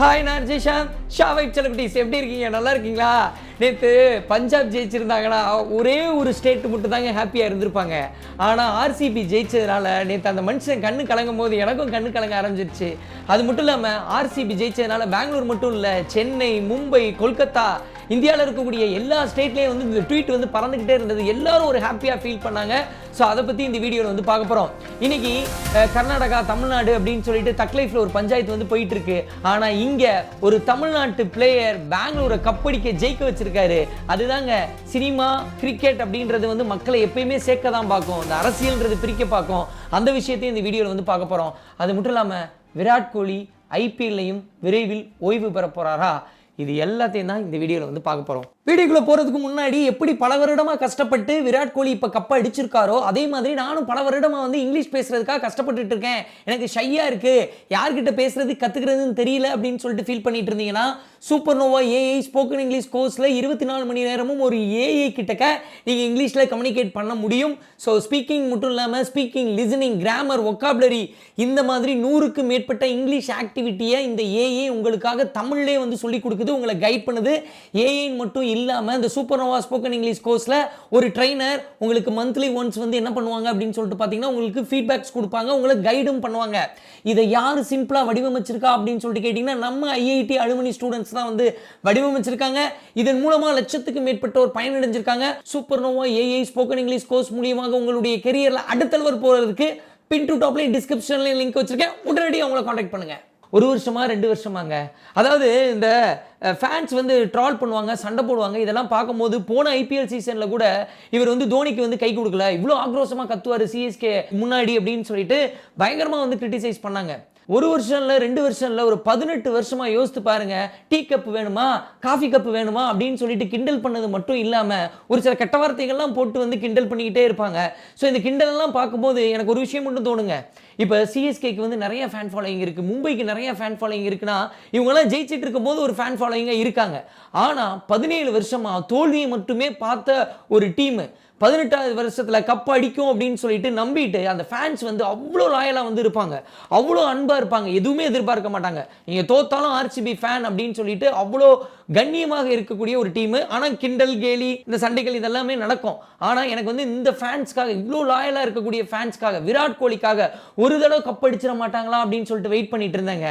Hi நான் ஜெய்ஷாம் ஷாவை celebrities எப்படி இருக்கீங்க? நல்லா இருக்கீங்களா? நேற்று பஞ்சாப் ஜெயிச்சிருந்தாங்கன்னா ஒரே ஒரு ஸ்டேட் மட்டும் தாங்க ஹாப்பியாக இருந்திருப்பாங்க ஆனால் ஆர்சிபி ஜெயிச்சதுனால நேற்று அந்த மனுஷன் கண்ணு கலங்கும் போது எனக்கும் கண்ணு கலங்க ஆரம்பிச்சிருச்சு. அது மட்டும் இல்லாமல் ஆர்சிபி ஜெயிச்சதுனால பெங்களூர் மட்டும் இல்லை சென்னை மும்பை கொல்கத்தா இந்தியாவில் இருக்கக்கூடிய எல்லா ஸ்டேட்லேயும் வந்து இந்த ட்வீட் வந்து பறந்துக்கிட்டே இருந்தது. எல்லாரும் ஒரு ஹாப்பியாக ஃபீல் பண்ணாங்க. ஸோ அதை பற்றி இந்த வீடியோவில் வந்து பார்க்க போகிறோம் இன்னைக்கு கர்நாடகா தமிழ்நாடு அப்படின்னு சொல்லிட்டு தக்லைஃபில் ஒரு பஞ்சாயத்து வந்து போயிட்டு இருக்கு ஆனால் இங்கே ஒரு தமிழ்நாட்டு பிளேயர் பெங்களூரை கப்படிக்க ஜெயிக்க வச்சிருக்காரு. அதுதாங்க சினிமா கிரிக்கெட் அப்படின்றது வந்து மக்களை எப்பயுமே சேர்க்க தான் பார்க்கும். இந்த அரசியல்ன்றது பிரிக்க பார்க்கும். அந்த விஷயத்தையும் இந்த வீடியோவில் வந்து பார்க்க போகிறோம் அது மட்டும் இல்லாமல் விராட் கோலி ஐபிஎல்லையும் விரைவில் ஓய்வு பெற போகிறாரா இது எல்லாத்தையும் தான் இந்த வீடியோவில் வந்து பார்க்க போகிறோம் வீடியோக்குள்ளே போகிறதுக்கு முன்னாடி எப்படி பல வருடமாக கஷ்டப்பட்டு விராட் கோலி இப்போ கப்பை அடிச்சிருக்காரோ அதே மாதிரி நானும் பல வருடமாக வந்து இங்கிலீஷ் பேசுறதுக்காக கஷ்டப்பட்டுட்டு இருக்கேன். எனக்கு ஷையாக இருக்குது யார்கிட்ட பேசுறது கற்றுக்கிறதுன்னு தெரியல அப்படின்னு சொல்லிட்டு ஃபீல் பண்ணிட்டு இருந்தீங்கன்னா super nova AI spoken English கோர்ஸில் இருபத்தி நாலு மணி நேரமும் ஒரு ஏஐ கிட்டக்க நீங்கள் இங்கிலீஷில் கம்யூனிகேட் பண்ண முடியும். ஸோ ஸ்பீக்கிங் மட்டும் இல்லாமல் ஸ்பீக்கிங் லிசனிங் கிராமர் ஒக்காபுலரி இந்த மாதிரி நூறுக்கு மேற்பட்ட இங்கிலீஷ் ஆக்டிவிட்டியை இந்த ஏஐ உங்களுக்காக தமிழ்லே வந்து சொல்லி கொடுக்குது உங்களை கைட் பண்ணுது. ஏஐன்னு மட்டும் இல்லாமல் இந்த சூப்பர் நோவா ஸ்போக்கன் இங்கிலீஷ் கோர்ஸில் ஒரு ட்ரைனர் உங்களுக்கு மந்த்லி ஒன்ஸ் வந்து என்ன பண்ணுவாங்க அப்படின்னு சொல்லிட்டு பார்த்தீங்கன்னா உங்களுக்கு ஃபீட்பேக்ஸ் கொடுப்பாங்க உங்களை கைடும் பண்ணுவாங்க. இதை யார் சிம்பிளாக வடிவமைச்சிருக்கா அப்படின்னு சொல்லிட்டு கேட்டிங்கன்னா நம்ம ஐஐடி அலுமினி ஸ்டூடெண்ட்ஸ் தான் வந்து வடிவமைச்சிருக்காங்க. இதன் மூலமாக லட்சத்துக்கு மேற்பட்டோர் பயனடைஞ்சிருக்காங்க. Super nova AI spoken English course மூலியமாக உங்களுடைய கெரியரில் அடுத்தவர் போகிறதுக்கு பின் டு டாப்லேயும் டிஸ்கிரிப்ஷன்லேயும் லிங்க் வச்சிருக்கேன். உடனடியாக அவங்கள காண்டாக்ட் பண்ணுங்க. ஒரு வருஷமா ரெண்டு வருஷமாங்க. அதாவது இந்த ஃபேன்ஸ் வந்து ட்ரால் பண்ணுவாங்க சண்டை போடுவாங்க. இதெல்லாம் பார்க்கும்போது போன ஐபிஎல் சீசனில் கூட இவர் வந்து தோனிக்கு வந்து கை கொடுக்கல. இவ்வளோ ஆக்ரோஷமாக கத்துவார் சிஎஸ்கே முன்னாடி அப்படின்னு சொல்லிட்டு பயங்கரமாக வந்து கிரிட்டிசைஸ் பண்ணாங்க. ஒரு வருஷம் இல்லை ரெண்டு வருஷம் இல்லை ஒரு பதினெட்டு வருஷமாக யோசித்து பாருங்கள் டீ கப் வேணுமா? காஃபி கப் வேணுமா? அப்படின்னு சொல்லிட்டு கிண்டல் பண்ணது மட்டும் இல்லாமல் ஒரு சில கெட்ட வார்த்தைகள்லாம் போட்டு வந்து கிண்டல் பண்ணிக்கிட்டே இருப்பாங்க. ஸோ இந்த கிண்டலெல்லாம் பார்க்கும்போது எனக்கு ஒரு விஷயம் மட்டும் தோணுங்க. இப்போ சிஎஸ்கேக்கு வந்து நிறைய ஃபேன் ஃபாலோயிங் இருக்குது மும்பைக்கு நிறைய ஃபேன் ஃபாலோயிங் இருக்குன்னா இவங்கெல்லாம் ஜெயிச்சிட்டு இருக்கும்போது ஒரு ஃபேன் ஃபாலோயிங்காக இருக்காங்க. ஆனால் பதினேழு வருஷமாக தோல்வியை மட்டுமே பார்த்த ஒரு டீமு பதினெட்டாவது வருஷத்தில் கப் அடிக்கும் அப்படின்னு சொல்லிட்டு நம்பிட்டு அந்த ஃபேன்ஸ் வந்து அவ்வளோ லாயலாக வந்து இருப்பாங்க. அவ்வளோ அன்பாக இருப்பாங்க. எதுவுமே எதிர்பார்க்க மாட்டாங்க. நீங்கள் தோத்தாலும் ஆர்சிபி ஃபேன் அப்படின்னு சொல்லிட்டு அவ்வளோ கண்ணியமாக இருக்கக்கூடிய ஒரு டீமு ஆனால் கிண்டல் கேலி இந்த சண்டைகள் இதெல்லாமே நடக்கும். ஆனால் எனக்கு வந்து இந்த ஃபேன்ஸ்க்காக இவ்வளோ லாயலாக இருக்கக்கூடிய ஃபேன்ஸ்க்காக விராட் கோலிக்காக ஒரு தடவை கப் அடிச்சிட மாட்டாங்களா அப்படின்னு சொல்லிட்டு வெயிட் பண்ணிட்டு இருந்தேங்க.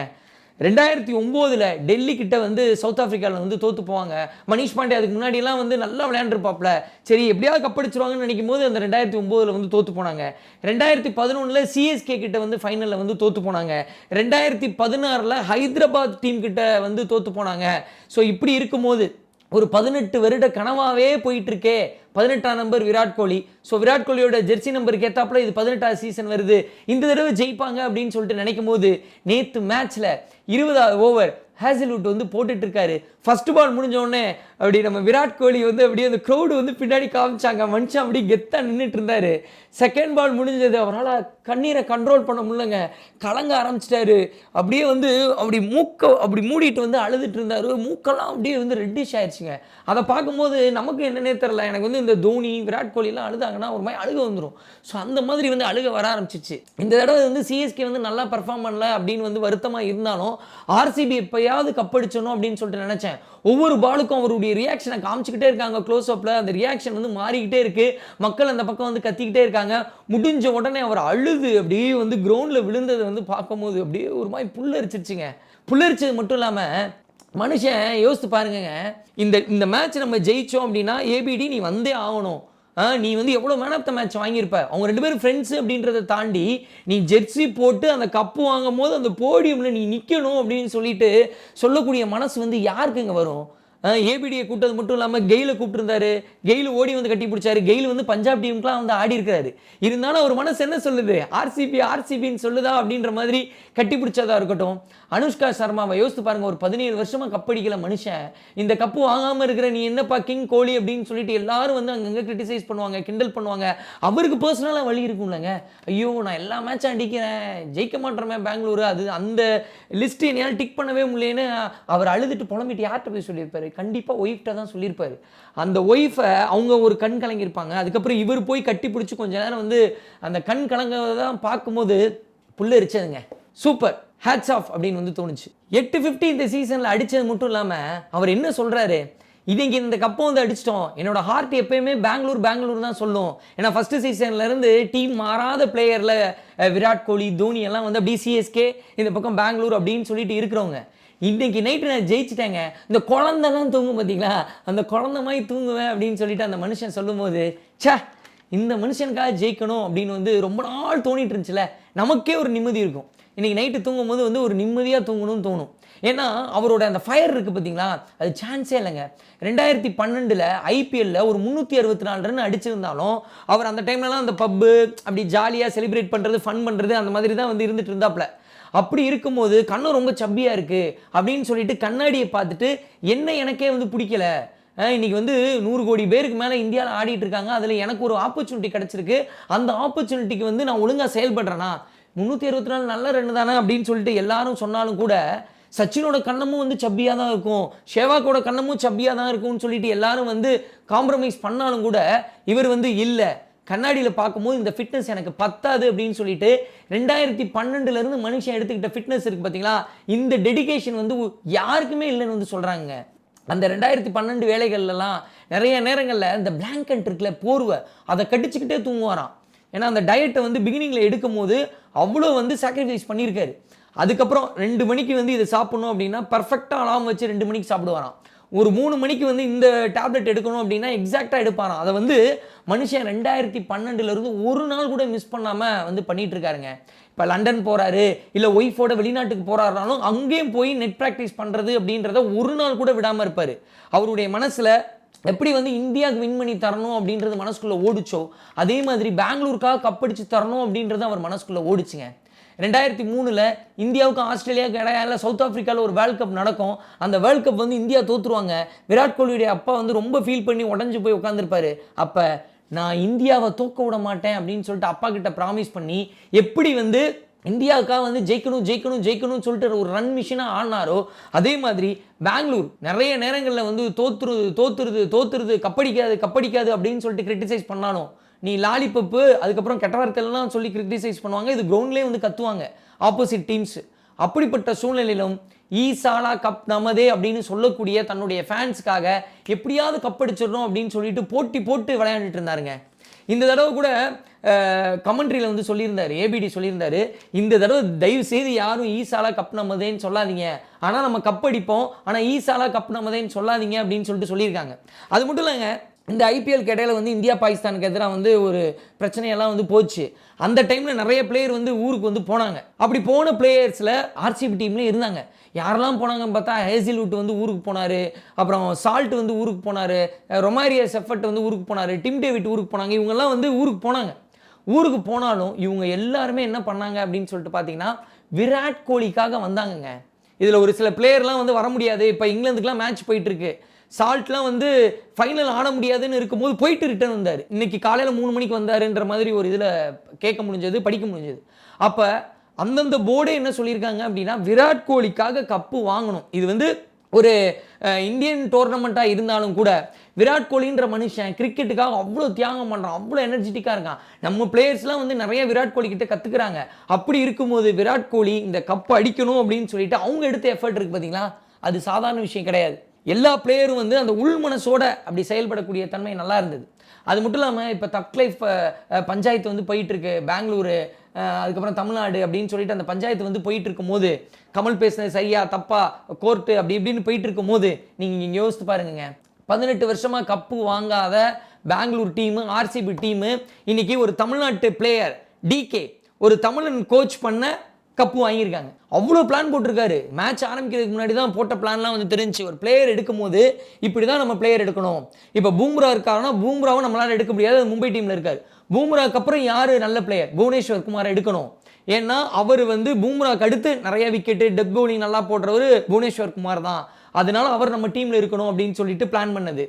ரெண்டாயிரத்தி ஒம்போதில் டெல்லி கிட்ட வந்து சவுத் ஆஃப்ரிக்காவில் வந்து தோற்று போவாங்க. மணிஷ் பாண்டே அதுக்கு முன்னாடிலாம் வந்து நல்லா விளையாண்டுருப்பாப்ல. சரி எப்படியாவது கப்படிச்சிருவாங்கன்னு நினைக்கும் போது அந்த ரெண்டாயிரத்தி ஒம்போதில் வந்து தோற்று போனாங்க. ரெண்டாயிரத்தி பதினொன்றில் சிஎஸ்கே கிட்ட வந்து ஃபைனலில் வந்து தோற்று போனாங்க. ரெண்டாயிரத்தி பதினாறில் ஹைதராபாத் டீம் கிட்ட வந்து தோற்று போனாங்க. ஸோ இப்படி இருக்கும்போது ஒரு பதினெட்டு வருட கனவாகவே போயிட்டு இருக்கே பதினெட்டாம் நம்பர் விராட் கோலி. ஸோ விராட் கோலியோட ஜெர்சி நம்பருக்கு ஏற்றாப்புல இது பதினெட்டாவது சீசன் வருது. இந்த தடவை ஜெயிப்பாங்க அப்படின்னு சொல்லிட்டு நினைக்கும் போது நேற்று மேட்ச்சில் இருபதாவது ஓவர் ஹேசில்வுட் வந்து போட்டுட்டு ஃபஸ்ட்டு பால் முடிஞ்ச உடனே அப்படி நம்ம விராட் கோலி வந்து அப்படியே அந்த க்ரௌடு வந்து பின்னாடி காமிச்சாங்க. மனுஷன் அப்படி கெத்தாக நின்றுட்டு இருந்தார். செகண்ட் பால் முடிஞ்சது அவரால் கண்ணீரை கண்ட்ரோல் பண்ண முடியலங்க. கலங்க ஆரம்பிச்சிட்டாரு. அப்படியே வந்து அப்படி மூக்க அப்படி மூடிட்டு வந்து அழுதுட்டு இருந்தாரு. மூக்கெல்லாம் அப்படியே வந்து ரெட்டிஷ் ஆயிடுச்சுங்க அதை பார்க்கும்போது நமக்கு என்னன்னே தெரில எனக்கு வந்து இந்த தோனி விராட் கோலிலாம் அழுதாங்கன்னா ஒரு மாதிரி அழுக வந்துடும் ஸோ அந்த மாதிரி வந்து அழுக வர ஆரம்பிச்சிச்சு. இந்த தடவை வந்து சிஎஸ்கே வந்து நல்லா பர்ஃபார்ம் பண்ணல அப்படின்னு வந்து வருத்தமாக இருந்தாலும் ஆர்சிபி எப்பயாவது கப்படிச்சணும் அப்படின்னு சொல்லிட்டு நினச்சேன். ஒவ்வொரு பாலுக்கும் அவருடைய ரியாக்ஷனை காமிச்சிக்கிட்டே இருக்காங்க. க்ளோஸ் அப்பில் அந்த ரியாக்ஷன் வந்து மாறிக்கிட்டே இருக்கு. மக்கள் அந்த பக்கம் வந்து கத்திக்கிட்டே இருக்காங்க. முடிஞ்ச உடனே அவர் அழுது. அப்படியே வந்து கிரவுண்டில் விழுந்ததை வந்து பார்க்கும்போது அப்படியே ஒரு மாதிரி புல்லரிச்சிருச்சுங்க. புல்லரிச்சது மட்டும் இல்லாமல் மனுஷன் யோசித்து பாருங்க இந்த இந்த மேட்ச் நம்ம ஜெயிச்சோம் அப்படின்னா ஏபிடி நீ வந்தே ஆகணும். நீ வந்து எவ்வளோ மேன் ஆஃப் த மேட்ச் வாங்கியிருப்ப? அவங்க ரெண்டு பேரும் ஃப்ரெண்ட்ஸ் அப்படின்றத தாண்டி நீ ஜெர்சி போட்டு அந்த கப்பு வாங்கும் போது அந்த போடியமில் நீ நிற்கணும் அப்படின்னு சொல்லிட்டு சொல்லக்கூடிய மனசு வந்து யாருக்குங்க வரும்? ஏபிடியை கூப்பிட்டது மட்டும் இல்லாமல் கெயிலை கூப்பிட்டுருந்தாரு. கெயில் ஓடி வந்து கட்டி பிடிச்சாரு. கெயில் வந்து பஞ்சாப் டீமுக்குலாம் வந்து ஆடி இருக்கிறாரு. இருந்தாலும் அவர் மனசு என்ன சொல்லுது? ஆர்சிபி ஆர்சிபின்னு சொல்லுதா அப்படின்ற மாதிரி கட்டி பிடிச்சதா இருக்கட்டும். அனுஷ்கா சர்மாவை யோசித்து பாருங்க ஒரு பதினேழு வருஷமாக கப்படிக்கல மனுஷன். இந்த கப்பு வாங்காமல் இருக்கிற நீ என்னப்பா கிங் கோலி அப்படின்னு சொல்லிட்டு எல்லாரும் வந்து அங்கங்கே கிரிட்டிசைஸ் பண்ணுவாங்க கிண்டல் பண்ணுவாங்க. அவருக்கு பர்சனலாக வழி இருக்கும்லங்க. ஐயோ நான் எல்லா மேட்சும் அடிக்கிறேன். ஜெயிக்க மாட்டேறமே பெங்களூரு. அது அந்த லிஸ்ட்டு என்னால் டிக் பண்ணவே முடியலன்னு அவர் அழுதுட்டு புலம்பிட்டு யார்கிட்ட போய் சொல்லியிருப்பாரு? கண்டிப்பாக ஒய்ஃப்ட்ட தான் சொல்லியிருப்பாரு. அந்த ஒய்ஃபை அவங்க ஒரு கண் கலங்கியிருப்பாங்க. அதுக்கப்புறம் இவர் போய் கட்டி பிடிச்சி கொஞ்ச நேரம் வந்து அந்த கண் கலங்க தான் பார்க்கும்போது புல்லரிச்சதுங்க சூப்பர். ஹேட்ஸ் ஆஃப் அப்படின்னு வந்து தோணுச்சு. எட்டு ஃபிஃப்டி இந்த சீசனில் அடித்தது மட்டும் இல்லாமல் அவர் என்ன சொல்கிறாரு இது இங்கே இந்த கப்பை வந்து அடிச்சிட்டோம். என்னோட ஹார்ட் எப்பயுமே பெங்களூர் பெங்களூர் தான் சொல்லும். ஏன்னா ஃபஸ்ட்டு சீசன்லேருந்து டீம் மாறாத பிளேயரில் விராட் கோலி தோனி எல்லாம் வந்து அப்படி சிஎஸ்கே இந்த பக்கம் பெங்களூர் அப்படின்னு சொல்லிட்டு இருக்கிறவங்க. இன்றைக்கி நைட்டு நான் ஜெயிச்சிட்டேங்க. இந்த குழந்தெல்லாம் தூங்கும் பார்த்தீங்களா அந்த குழந்த மாதிரி தூங்குவேன் அப்படின்னு சொல்லிட்டு அந்த மனுஷன் சொல்லும்போது ச்சே இந்த மனுஷனுக்காக ஜெயிக்கணும் அப்படின்னு வந்து ரொம்ப நாள் தோணிட்டு இருந்துச்சுல. நமக்கே ஒரு நிம்மதி இருக்கும். இன்னைக்கு நைட்டு தூங்கும்போது வந்து ஒரு நிம்மதியாக தூங்கணும்னு தோணும். ஏன்னா அவரோட அந்த ஃபயர் இருக்குது பார்த்தீங்களா அது சான்ஸே இல்லைங்க. ரெண்டாயிரத்தி பன்னெண்டில் ஐபிஎல்ல ஒரு முந்நூற்றி அறுபத்தி நாலு ரன் அடிச்சிருந்தாலும் அவர் அந்த டைம்லலாம் அந்த பப்பு அப்படி ஜாலியாக செலிப்ரேட் பண்ணுறது ஃபன் பண்ணுறது அந்த மாதிரி தான் வந்து இருந்துட்டு இருந்தாப்புல அப்படி இருக்கும்போது கண்ணு ரொம்ப சப்பியாக இருக்குது அப்படின்னு சொல்லிட்டு கண்ணாடியை பார்த்துட்டு என்ன எனக்கே வந்து பிடிக்கல? இன்றைக்கி இன்னைக்கு வந்து நூறு கோடி பேருக்கு மேலே இந்தியாவில் ஆடிட்டு இருக்காங்க. அதில் எனக்கு ஒரு ஆப்பர்ச்சுனிட்டி கிடச்சிருக்கு. அந்த ஆப்பர்ச்சுனிட்டிக்கு வந்து நான் ஒழுங்காக செயல்படுறேன்னா முந்நூற்றி அறுபத்தி நாலு நல்ல ரெண்டு தானே? அப்படின்னு சொல்லிட்டு எல்லாரும் சொன்னாலும் கூட சச்சினோட கண்ணமும் வந்து சப்பியாக தான் இருக்கும். ஷேவாக்கோட கண்ணமும் சப்பியாக தான் இருக்கும்னு சொல்லிட்டு எல்லாரும் வந்து காம்ப்ரமைஸ் பண்ணாலும் கூட இவர் வந்து இல்லை. கண்ணாடியில் பார்க்கும்போது இந்த ஃபிட்னஸ் எனக்கு பத்தாது அப்படின்னு சொல்லிட்டு ரெண்டாயிரத்தி பன்னெண்டுலேருந்து மனுஷன் எடுத்துக்கிட்ட ஃபிட்னஸ் இருக்குது பார்த்தீங்களா இந்த டெடிகேஷன் வந்து யாருக்குமே இல்லைன்னு வந்து சொல்கிறாங்க அந்த ரெண்டாயிரத்தி பன்னெண்டு வேலைகள்லாம் நிறைய நேரங்களில் இந்த பிளாங்கெட் இருக்குல்ல போர்வை அதை கடிச்சுக்கிட்டே தூங்குவாராம். ஏன்னா அந்த டயட்டை வந்து பிகினிங்கில் எடுக்கும் போது அவ்வளோ வந்து சாக்ரிஃபைஸ் பண்ணியிருக்காரு. அதுக்கப்புறம் ரெண்டு மணிக்கு வந்து இதை சாப்பிட்ணும் அப்படின்னா பர்ஃபெக்டாக அலாம் வச்சு ரெண்டு மணிக்கு சாப்பிடுவாராம். ஒரு மூணு மணிக்கு வந்து இந்த டேப்லெட் எடுக்கணும் அப்படின்னா எக்ஸாக்டாக எடுப்பாராம். அதை வந்து மனுஷன் ரெண்டாயிரத்தி பன்னெண்டுலேருந்து ஒரு நாள் கூட மிஸ் பண்ணாமல் வந்து பண்ணிட்டு இருக்காருங்க. இப்போ லண்டன் போகிறாரு இல்லை ஒய்ஃபோட வெளிநாட்டுக்கு போகிறாருனாலும் அங்கேயும் போய் நெட் ப்ராக்டிஸ் பண்ணுறது அப்படின்றத ஒரு நாள் கூட விடாமல் இருப்பார். அவருடைய மனசில் எப்படி வந்து இந்தியாவுக்கு வின் பண்ணி தரணும் அப்படின்றது மனசுக்குள்ளே ஓடிச்சோ அதே மாதிரி பெங்களூருக்காக கப்படிச்சு தரணும் அப்படின்றது அவர் மனசுக்குள்ளே ஓடிச்சுங்க. ரெண்டாயிரத்தி மூணில் இந்தியாவுக்கும் ஆஸ்திரேலியாவுக்கு இடையில சவுத் ஆஃப்ரிக்காவில் ஒரு வேர்ல்ட் கப் நடக்கும். அந்த வேர்ல்ட் கப் வந்து இந்தியா தோற்றுருவாங்க விராட் கோலியுடைய அப்பா வந்து ரொம்ப ஃபீல் பண்ணி உடஞ்சி போய் உட்காந்துருப்பாரு அப்போ நான் இந்தியாவை தூக்க விட மாட்டேன் அப்படின்னு சொல்லிட்டு அப்பா கிட்ட ப்ராமிஸ் பண்ணி எப்படி வந்து இந்தியாவுக்காக வந்து ஜெயிக்கணும் ஜெயிக்கணும் ஜெயிக்கணும்னு சொல்லிட்டு ஒரு ரன் மிஷினாக ஆடினாரோ அதே மாதிரி பெங்களூர் நிறைய நேரங்களில் வந்து தோத்துருது தோத்துருது தோத்துருது கப்படிக்காது கப்படிக்காது அப்படின்னு சொல்லிட்டு கிரிட்டிசைஸ் பண்ணாலும் நீ லாலிபப்பு அதுக்கப்புறம் கெட்ட வார்த்தைலாம் சொல்லி கிரிட்டிசைஸ் பண்ணுவாங்க. இது கிரவுண்ட்லேயே வந்து கத்துவாங்க. ஆப்போசிட் டீம்ஸ் அப்படிப்பட்ட சூழ்நிலையிலும் ஈசாலா கப் நமதே அப்படின்னு சொல்லக்கூடிய தன்னுடைய ஃபேன்ஸுக்காக எப்படியாவது கப் அடிச்சிடணும் அப்படின்னு சொல்லிட்டு போட்டி போட்டு விளையாண்டுட்டு இருந்தாருங்க. இந்த தடவை கூட கமெண்ட்ரியில் வந்து சொல்லியிருந்தார் ஏபிடி சொல்லியிருந்தாரு. இந்த தடவை தயவு செய்து யாரும் ஈசாலா கப் நமதேன்னு சொல்லாதீங்க. ஆனால் நம்ம கப் அடிப்போம். ஆனால் ஈசாலா கப் நமதேன்னு சொல்லாதீங்க அப்படின்னு சொல்லிட்டு சொல்லியிருக்காங்க. அது மட்டும் இல்லைங்க இந்த ஐபிஎல் இடையில வந்து இந்தியா பாகிஸ்தானுக்கு எதிராக வந்து ஒரு பிரச்சனையெல்லாம் வந்து போச்சு. அந்த டைமில் நிறைய பிளேயர் வந்து ஊருக்கு வந்து போனாங்க. அப்படி போன பிளேயர்ஸில் ஆர்சிபி டீம்லேயும் இருந்தாங்க. யாரெல்லாம் போனாங்கன்னு பார்த்தா ஹேசில்வுட் வந்து ஊருக்கு போனார். அப்புறம் சால்ட் வந்து ஊருக்கு போனார். ரொமாரியா செஃபர்ட் வந்து ஊருக்கு போனார். டிம் டேவிட் ஊருக்கு போனாங்க. இவங்கெல்லாம் வந்து ஊருக்கு போனாங்க. ஊருக்கு போனாலும் இவங்க எல்லாருமே என்ன பண்ணாங்க அப்படின்னு சொல்லிட்டு பார்த்தீங்கன்னா விராட் கோலிக்காக வந்தாங்கங்க. இதில் ஒரு சில பிளேயர்லாம் வந்து வர முடியாது. இப்போ இங்கிலாந்துக்குலாம் மேட்ச் போயிட்டுருக்கு சால்ட்லாம் வந்து ஃபைனல் ஆட முடியாதுன்னு இருக்கும்போது போயிட்டு ரிட்டர்ன் வந்தார். இன்றைக்கி காலையில் மூணு மணிக்கு வந்தாருன்ற மாதிரி ஒரு இதில் கேட்க முடிஞ்சது படிக்க முடிஞ்சது. அப்போ அந்தந்த போர்டே என்ன சொல்லியிருக்காங்க அப்படின்னா விராட் கோலிக்காக கப்பு வாங்கணும். இது வந்து ஒரு இந்தியன் டோர்னமெண்ட்டாக இருந்தாலும் கூட விராட் கோலின்ற மனுஷன் கிரிக்கெட்டுக்காக அவ்வளோ தியாகம் பண்ணுறான் அவ்வளோ எனர்ஜெட்டிக்காக இருக்கான். நம்ம பிளேயர்ஸ்லாம் வந்து நிறைய விராட் கோலி கிட்ட கற்றுக்குறாங்க அப்படி இருக்கும்போது விராட் கோலி இந்த கப்பு அடிக்கணும் அப்படின்னு சொல்லிட்டு அவங்க எடுத்த எஃபர்ட் இருக்கு பார்த்தீங்களா அது சாதாரண விஷயம் கிடையாது. எல்லா பிளேயரும் வந்து அந்த உள் மனசோட அப்படி செயல்படக்கூடிய தன்மை நல்லா இருந்தது. அது மட்டும் இல்லாமல் இப்போ தக்லைஃப் பஞ்சாயத்து வந்து போயிட்டுருக்கு. பெங்களூரு அதுக்கப்புறம் தமிழ்நாடு அப்படின்னு சொல்லிட்டு அந்த பஞ்சாயத்து வந்து போயிட்டு இருக்கும்போது கமல் பேசுனது சரியா தப்பா கோர்ட்டு அப்படி இப்படின்னு போயிட்டு இருக்கும்போது நீங்கள் இங்கே யோசித்து பாருங்க பதினெட்டு வருஷமாக கப்பு வாங்காத பெங்களூர் டீமு ஆர்சிபி டீமு இன்னைக்கு ஒரு தமிழ்நாட்டு பிளேயர் டிகே ஒரு தமிழன் கோச் பண்ண கப்பு வாங்கியிருக்காங்க. அவ்வளோ பிளான் போட்டிருக்காரு. மேட்ச் ஆரம்பிக்கிறதுக்கு முன்னாடி தான் போட்ட பிளான்லாம் வந்து தெரிஞ்சு ஒரு பிளேயர் எடுக்கும்போது இப்படி தான் நம்ம பிளேயர் எடுக்கணும். இப்போ பூம்ரா இருக்காருன்னா பூம்ராவும் நம்மளால எடுக்க முடியாது. மும்பை டீமில் இருக்கார். பூம்ராக்கு அப்புறம் யார் நல்ல பிளேயர் புவனேஸ்வர் குமார் எடுக்கணும். ஏன்னா அவர் வந்து பூம்ராக்கு அடுத்து நிறைய விக்கெட்டு டெத் பவுலிங் நல்லா போடுறவர் புவனேஸ்வர் குமார் தான். அதனால அவர் நம்ம டீமில் இருக்கணும் அப்படின்னு சொல்லிட்டு பிளான் பண்ணது.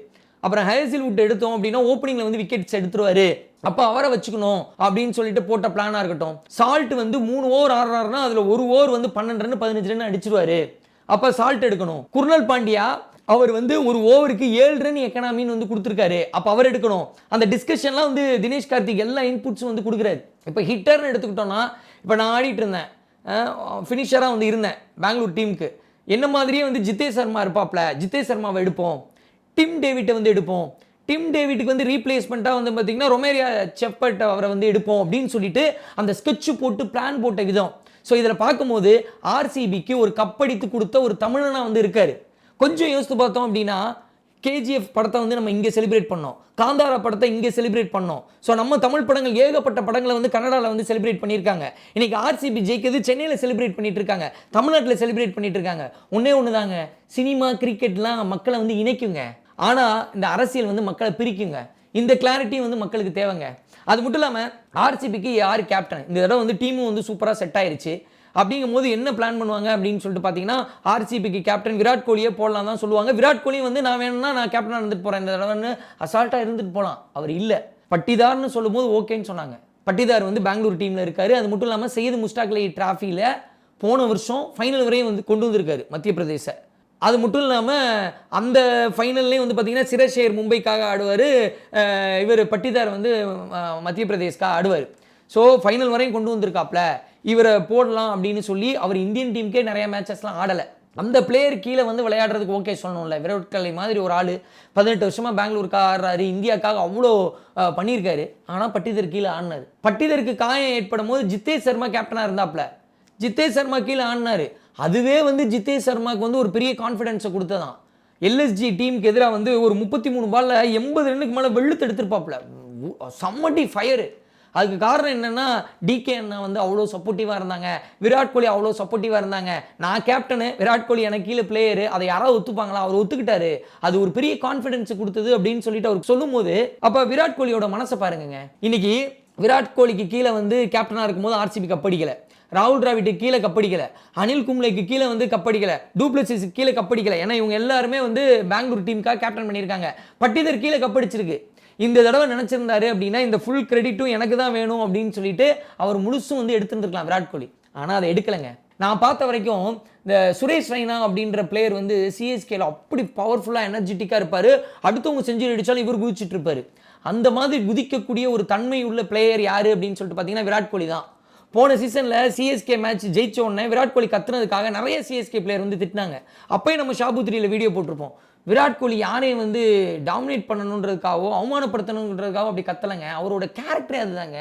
அப்புறம் ஹேசில்வுட் எடுத்தோம் அப்படின்னா ஓப்பனிங்கில் வந்து விக்கெட்ஸ் எடுத்துருவாரு. அப்போ அவரை வச்சுக்கணும் அப்படின்னு சொல்லிட்டு போட்ட பிளானாக இருக்கட்டும். சால்ட் வந்து மூணு ஓவர் ஆடுறாருன்னா அதில் ஒரு ஓவர் வந்து பன்னெண்டு ரன் பதினஞ்சு ரன் அடிச்சிருவாரு. அப்போ சால்ட் எடுக்கணும். குர்னல் பாண்டியா அவர் வந்து ஒரு ஓவருக்கு ஏழு ரன் எக்கனாமின்னு வந்து கொடுத்துருக்காரு. அப்போ அவர் எடுக்கணும். அந்த டிஸ்கஷன்லாம் வந்து தினேஷ் கார்த்திக் எல்லா இன்புட்ஸும் வந்து கொடுக்குறாரு. இப்போ ஹிட்டர்னு எடுத்துக்கிட்டோம்னா இப்போ நான் ஆடிட்டு இருந்தேன். ஃபினிஷராக வந்து இருந்தேன் பெங்களூர் டீமுக்கு என்ன மாதிரியே வந்து ஜித்தே சர்மா இருப்பாப்ல ஜித்தே சர்மாவை எடுப்போம். டிம் டேவிட்டை வந்து எடுப்போம். டிம் டேவிட்டுக்கு வந்து ரீப்ளேஸ்மெண்ட்டாக வந்து பார்த்தீங்கன்னா ரொமேரியா செப்பட் அவரை வந்து எடுப்போம் அப்படின்னு சொல்லிட்டு அந்த ஸ்கெட்ச் போட்டு பிளான் போட்ட விதம். ஸோ இதில் பார்க்கும்போது ஆர்சிபிக்கு ஒரு கப்படித்து கொடுத்த ஒரு தமிழனாக வந்து இருக்கார். கொஞ்சம் யோசித்து பார்த்தோம் அப்படின்னா கேஜிஎஃப் படத்தை வந்து நம்ம இங்கே செலிப்ரேட் பண்ணோம். காந்தாரா படத்தை இங்கே செலிப்ரேட் பண்ணோம். ஸோ நம்ம தமிழ் படங்கள் ஏகப்பட்ட படங்களை வந்து கன்னடாவில் வந்து செலிப்ரேட் பண்ணியிருக்காங்க. இன்னைக்கு ஆர்சிபி ஜெயிக்கிறது சென்னையில் செலிப்ரேட் பண்ணிட்டு இருக்காங்க தமிழ்நாட்டில் செலிப்ரேட் பண்ணிட்டு இருக்காங்க ஒன்றே ஒன்று தாங்க சினிமா கிரிக்கெட்லாம் மக்களை வந்து இணைக்குங்க. ஆனால் இந்த அரசியல் வந்து மக்களை பிரிக்குங்க. இந்த கிளாரிட்டி வந்து மக்களுக்கு தேவைங்க. அது மட்டும் இல்லாமல் ஆர்சிபிக்கு யார் கேப்டன் இந்த தடவை வந்து டீமும் வந்து சூப்பராக செட் ஆயிருச்சு. அப்படிங்கும் போது என்ன பிளான் பண்ணுவாங்க அப்படின்னு சொல்லிட்டு பார்த்தீங்கன்னா ஆர்சிபிக்கு கேப்டன் விராட் கோலியே போடலாம் தான் சொல்லுவாங்க. விராட் கோலி வந்து நான் வேணும்னா நான் கேப்டனாக இருந்துட்டு போகிறேன் இந்த தடவைன்னு அசால்ட்டாக இருந்துட்டு போகலாம் அவர் இல்லை. பட்டிதார்னு சொல்லும்போது ஓகேன்னு சொன்னாங்க. பட்டிதார் வந்து பெங்களூர் டீமில் இருக்காரு. அது மட்டும் இல்லாமல் செய்து முஸ்டாக்லி டிராஃபியில் போன வருஷம் ஃபைனல் வரையும் வந்து கொண்டு வந்திருக்காரு மத்திய பிரதேச. அது மட்டும் இல்லாமல் அந்த ஃபைனல்லையும் வந்து பார்த்திங்கன்னா சிரஷேர் மும்பைக்காக ஆடுவார். இவர் பட்டிதார் வந்து மத்திய பிரதேஷ்க்காக ஆடுவார். ஸோ ஃபைனல் வரையும் கொண்டு வந்திருக்காப்ல. இவரை போடலாம் அப்படின்னு சொல்லி அவர் இந்தியன் டீமுக்கே நிறைய மேட்சஸ்லாம் ஆடலை. அந்த பிளேயர் கீழே வந்து விளையாடுறதுக்கு ஓகே சொல்லணும்ல விராட் கோலி மாதிரி ஒரு ஆள் பதினெட்டு வருஷமாக பெங்களூருக்காக ஆடுறாரு. இந்தியாக்காக அவ்வளோ பண்ணியிருக்காரு. ஆனால் பட்டிதர் கீழே ஆடினார். பட்டிதருக்கு காயம் ஏற்படும் போது ஜித்தேஷ் சர்மா கேப்டனாக இருந்தாப்ல. ஜித்தேஷ் சர்மா கீழே ஆடினாரு. அதுவே வந்து ஜித்தேஷ் சர்மாவுக்கு வந்து ஒரு பெரிய கான்ஃபிடென்ஸை கொடுத்ததான். எல்எஸ்ஜி டீமுக்கு எதிராக வந்து ஒரு முப்பத்தி மூணு பாலில் எண்பது ரன்னுக்கு மேலே வெளுத்து எடுத்திருப்பாப்புல. உ- செம்மட்டி ஃபயரு அதுக்கு காரணம் என்னென்னா டிகே அண்ணா வந்து அவ்வளோ சப்போர்ட்டிவாக இருந்தாங்க. விராட் கோலி அவ்வளோ சப்போர்ட்டிவாக இருந்தாங்க. நான் கேப்டனு விராட் கோலி எனக்கு கீழே பிளேயரு அதை யாராவது ஒத்துப்பாங்களா? அவர் ஒத்துக்கிட்டாரு. அது ஒரு பெரிய கான்ஃபிடென்ஸ் கொடுத்தது அப்படின்னு சொல்லிட்டு அவருக்கு சொல்லும்போது அப்போ விராட் கோலியோட மனசை பாருங்க இன்னைக்கு விராட் கோலிக்கு கீழே வந்து கேப்டனாக இருக்கும்போது ஆர்சிபி கப்படிக்கல ராகுல் டிராவிட்டு கீழே கப்படிக்கல. அனில் கும்ளைக்கு கீழே வந்து கப்படிக்கல. டூப்ளசிஸ் கீழே கப்படிக்கல. ஏன்னா இவங்க எல்லாருமே வந்து பெங்களூர் டீமுக்காக கேப்டன் பண்ணியிருக்காங்க. பட்டிதர் கீழே கப்படிச்சிருக்கு. இந்த தடவை நினச்சிருந்தாரு அப்படின்னா இந்த ஃபுல் கிரெடிட்டும் எனக்கு தான் வேணும் அப்படின்னு சொல்லிட்டு அவர் முழுசும் வந்து எடுத்துருந்துருக்கலாம் விராட் கோலி. ஆனால் அதை எடுக்கலைங்க. நான் பார்த்த வரைக்கும் இந்த சுரேஷ் ரெய்னா அப்படின்ற பிளேயர் வந்து சிஎஸ்கேல அப்படி பவர்ஃபுல்லாக எனர்ஜெட்டிக்காக இருப்பார். அடுத்தவங்க செஞ்சுரி அடித்தாலும் இவர் குதிச்சிட்டு இருப்பார். அந்த மாதிரி குதிக்கக்கூடிய ஒரு தன்மை உள்ள பிளேயர் யார் அப்படின்னு சொல்லிட்டு பார்த்தீங்கன்னா விராட் கோலி தான். போன சீசனில் சிஎஸ்கே மேட்ச் ஜெயிச்ச உடனே விராட் கோலி கத்துனதுக்காக நிறைய சிஎஸ்கே பிளேயர் வந்து திட்டினாங்க. அப்போயே நம்ம ஷாபுத்ரியில் வீடியோ போட்டிருப்போம். விராட் கோலி யாரையும் வந்து டாமினேட் பண்ணணுன்றதுக்காகவோ அவமானப்படுத்தணுன்றதுக்காகவோ அப்படி கத்தலைங்க. அவரோட கேரக்டரே அதுதாங்க.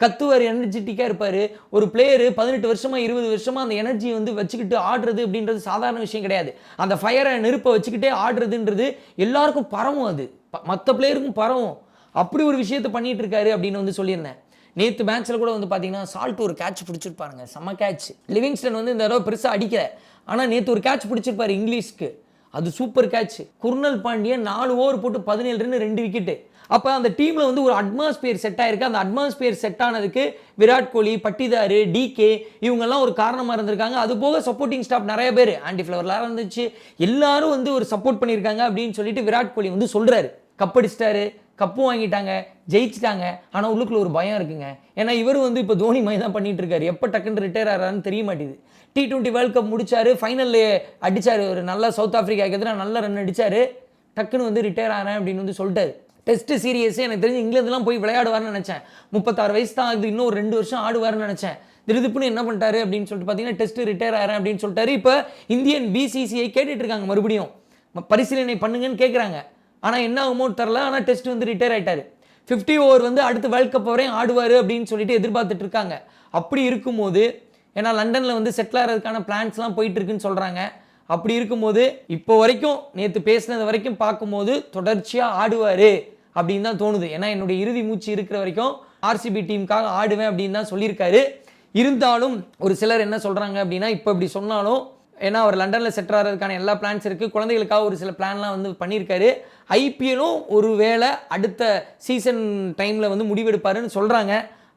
கத்துவார் எனர்ஜெட்டிக்காக இருப்பார். ஒரு பிளேயர் பதினெட்டு வருஷமாக இருபது வருஷமாக அந்த எனர்ஜியை வந்து வச்சுக்கிட்டு ஆடுறது அப்படின்றது சாதாரண விஷயம் கிடையாது. அந்த ஃபயரை நெருப்பை வச்சுக்கிட்டே ஆடுறதுன்றது எல்லாருக்கும் பரவும் அது. மற்ற பிளேயருக்கும் பரவும். அப்படி ஒரு விஷயத்தை பண்ணிகிட்டு இருக்காரு அப்படின்னு வந்து சொல்லியிருந்தேன். நேற்று மேட்ச்சில் கூட வந்து பார்த்தீங்கன்னா சால்ட் ஒரு கேட்ச் பிடிச்சிருப்பாருங்க. செம்ம கேட்ச் லிவிங்ஸ்டன் வந்து இந்த தடவை பெருசாக அடிக்கல. ஆனால் நேற்று ஒரு கேட்ச் பிடிச்சிருப்பாரு இங்கிலீஷ்க்கு. அது சூப்பர் கேட்ச் குர்னல் பாண்டியன் நாலு ஓவர் போட்டு பதினேழு ரன் ரெண்டு விக்கெட்டு அப்போ அந்த டீமில் வந்து ஒரு அட்மாஸ்பியர் செட் ஆயிருக்கு. அந்த அட்மாஸ்பியர் செட் ஆனதுக்கு விராட் கோலி பட்டிதாரு டிகே இவங்கெல்லாம் ஒரு காரணமாக இருந்திருக்காங்க. அது போக சப்போர்ட்டிங் ஸ்டாஃப் நிறைய பேர். ஆண்டி ஃப்ளவர்லாம் இருந்துச்சு. எல்லாரும் வந்து ஒரு சப்போர்ட் பண்ணியிருக்காங்க அப்படின்னு சொல்லிட்டு விராட் கோலி வந்து சொல்கிறாரு கப்படிச்சிட்டாரு. கப்பும் வாங்கிட்டாங்க ஜெயிச்சிட்டாங்க. ஆனால் உள்ளுக்குள்ள ஒரு பயம் இருக்குங்க. ஏன்னா இவர் வந்து இப்போ தோனி மாதிரி தான் பண்ணிட்டு இருக்காரு எப்போ டக்குன்னு ரிட்டையர் ஆகிறான்னு தெரிய மாட்டேது டி டுவெண்ட்டி வேர்ல்ட் கப் முடிச்சாரு ஃபைனலில் அடித்தார் ஒரு நல்ல சவுத் ஆஃப்ரிக்காக்கு எதிராக நல்ல ரன் அடிச்சாரு. டக்குன்னு வந்து ரிட்டையர் ஆகிறேன் அப்படின்னு வந்து சொல்லிட்டாரு. டெஸ்ட் சீரியஸ் எனக்கு தெரிஞ்சு இங்கிலாந்துலாம் போய் விளையாடுவார்னு நினச்சேன். முப்பத்தாறு வயசு தான் ஆகுது இன்னும் ஒரு ரெண்டு வருஷம் ஆடுவார்னு நினச்சேன். திருதுப்புன்னு என்ன பண்ணிட்டாரு அப்படின்னு சொல்லிட்டு பார்த்தீங்கன்னா டெஸ்ட் ரிட்டையர் ஆகிறேன் அப்படின்னு சொல்லிட்டாரு. இப்போ இந்தியன் பிசிசிஐ கேட்டுட்டு இருக்காங்க மறுபடியும். பரிசீலனை பண்ணுங்கன்னு கேட்குறாங்க ஆனால் என்ன அமௌண்ட் தரல ஆனால் டெஸ்ட் வந்து ரிட்டையர் ஆகிட்டார் ஃபிஃப்டி ஓவர் வந்து அடுத்து வேர்ல்ட் கப் வரையும் ஆடுவார் அப்படின்னு சொல்லிட்டு எதிர்பார்த்துட்டு இருக்காங்க. அப்படி இருக்கும்போது ஏன்னா லண்டனில் வந்து செட்டில் ஆகிறதுக்கான பிளான்ஸ்லாம் போயிட்டுருக்குன்னு சொல்கிறாங்க அப்படி இருக்கும்போது இப்போ வரைக்கும் நேற்று பேசினது வரைக்கும் பார்க்கும்போது தொடர்ச்சியாக ஆடுவார் அப்படின்னு தான் தோணுது. ஏன்னா என்னுடைய இறுதி மூச்சு இருக்கிற வரைக்கும் ஆர்சிபி டீமுக்காக ஆடுவேன் அப்படின்னு தான் சொல்லியிருக்காரு. இருந்தாலும் ஒரு சிலர் என்ன சொல்கிறாங்க அப்படின்னா இப்போ இப்படி சொன்னாலும் ஏன்னா அவர் லண்டனில் செட்டில் ஆகிறதுக்கான எல்லா பிளான்ஸ் இருக்குது குழந்தைகளுக்காக ஒரு சில பிளான்லாம் வந்து பண்ணியிருக்காரு. ஐபிஎல்லும் ஒரு வேளை அடுத்த சீசன் டைமில் வந்து முடிவெடுப்பாருன்னு சொல்கிறாங்க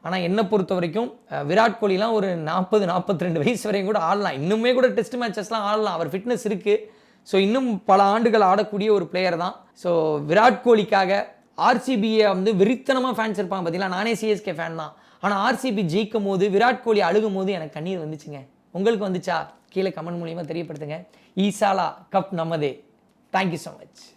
ஆனால் என்னை பொறுத்த வரைக்கும் விராட் கோலிலாம் ஒரு நாற்பது நாற்பத்தி ரெண்டு வயசு வரையும் கூட ஆடலாம். இன்னுமே கூட டெஸ்ட் மேட்சஸ்லாம் ஆடலாம். அவர் ஃபிட்னஸ் இருக்குது ஸோ இன்னும் பல ஆண்டுகள் ஆடக்கூடிய ஒரு பிளேயர் தான். ஸோ விராட் கோலிக்காக ஆர்சிபியை வந்து விரித்தனமாக ஃபேன்ஸ் இருப்பாங்க பார்த்தீங்களா நானே சிஎஸ்கே ஃபேன் தான். ஆனால் ஆர்சிபி ஜெயிக்கும் போது விராட் கோலி அழுகும் போது எனக்கு கண்ணீர் வந்துச்சுங்க. உங்களுக்கு வந்துச்சா? கீழே கமெண்ட் மூலியமாக தெரியப்படுத்துங்க. ஈசாலா cup Namadhe. Thank you so much